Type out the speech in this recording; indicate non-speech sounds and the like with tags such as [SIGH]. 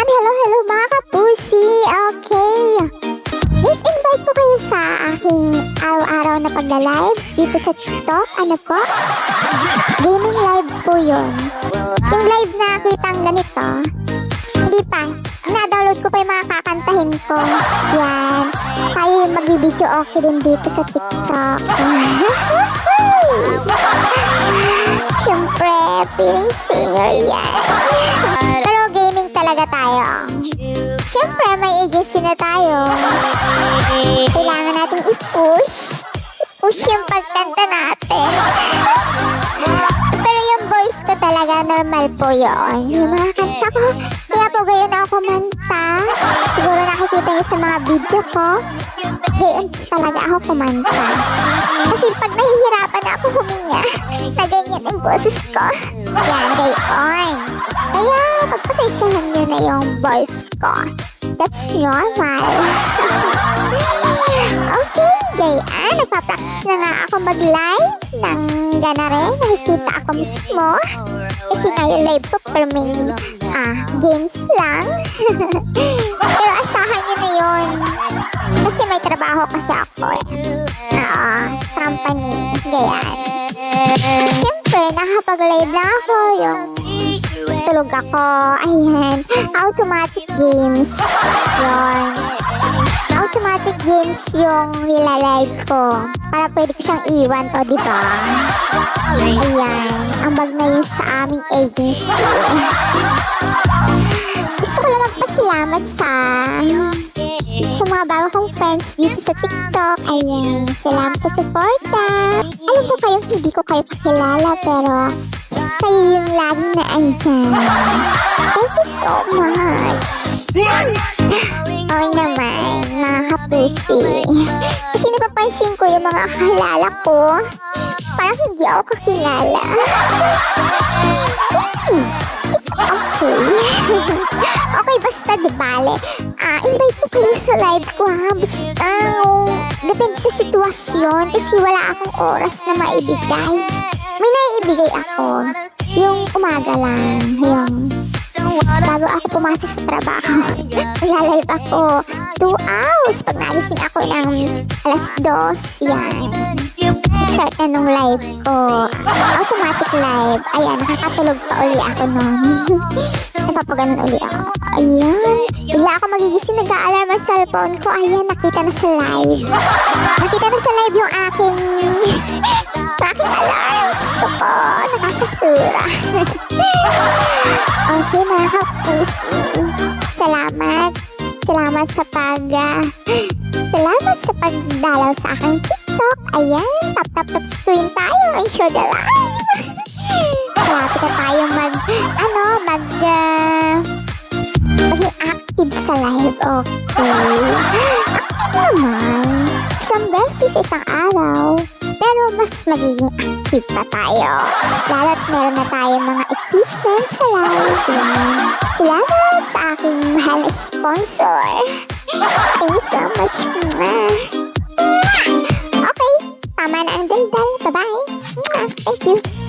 Ayan, hello, hello mga kapusi. Okay. Please invite po kayo sa aking araw-araw na pagla-live dito sa TikTok. Ano po? Gaming live po yun. Yung live na kitang ganito. Hindi pa. Na-download ko pa yung mga kakantahin ko. Yan. Tayo yung magbibideo okay din dito sa TikTok. [LAUGHS] Siyempre, feeling singer yan. Talaga tayo. Siyempre, may agency na tayo. Kailangan nating i-push. I-push yung pagkanta natin. Pero yung voice ko talaga, normal po yun. Yung mga kanta ko, kaya po gayon ako kumanta. Siguro nakikita niyo sa mga video ko. Gayon talaga ako kumanta. Kasi pag nahihirapan ako huminga, na ganyan ang boses ko. Yan, gayon. Kaya pagpasensyahan niyo na yung voice ko. That's normal. [LAUGHS] okay, gayaan. Nagpa-practice na nga ako mag-live ng gana rin. Nakikita ako mismo. Kasi ngayon live ko may ah, games lang. [LAUGHS] eh. Oo, sa company. Gayan. Siyempre, nakapag-live lang ako. Yung tulog ako. Ayan. Automatic games. Yun. Automatic games yung nilalive ko. Para pwede ko siyang iwan to, di ba? Ayan. Ambag na yun sa aming agency. Gusto ko lang magpasalamat sa sa mga bago kong friends dito sa TikTok. Ayan, salamat sa suporta. Alam ko kayong hindi ko kayo kakilala pero kayo yung laging na andyan. Thank you so much. [LAUGHS] Okay naman, mga kapusi. Kasi napapansin ko yung mga kakilala ko. Parang hindi ako kakilala. Hey! It's okay. [LAUGHS] okay, basta di bale. Invite ko kayo sa live ko ha. Basta, oh, depende sa sitwasyon kasi wala akong oras na maibigay. May naiibigay ako. Yung umaga lang. Yung bago ako pumasok sa trabaho. [LAUGHS] Magla-live ako. Two hours. Pag nagising ako ng alas dos, yan. Start na nung live ko. Automatic live. Ayan, nakakatulog pa uli ako nun. [LAUGHS] Napapaganon uli ako. Ayan. Bigla ako magigising, nag-a-alarm ang cellphone ko. Ayan, nakita na sa live. Nakita na sa live yung aking... [LAUGHS] aking alarm. Gusto ko. Nakakasura. [LAUGHS] okay, mga kapusi. Salamat. Salamat sa pag... ah, salamat sa pagdalaw sa aking TikTok. Ayan, tap tap tap screen tayo. Ensure the live. [LAUGHS] Malapit na tayo mag... Ano, live. Okay. Active naman. Isang beses isang araw. Pero mas magiging active pa tayo. Lalo't meron na tayong mga equipment sa live. Salamat sa aking mahal na sponsor. Thank you so much. Okay, tama na ang daldal. Bye-bye. Thank you.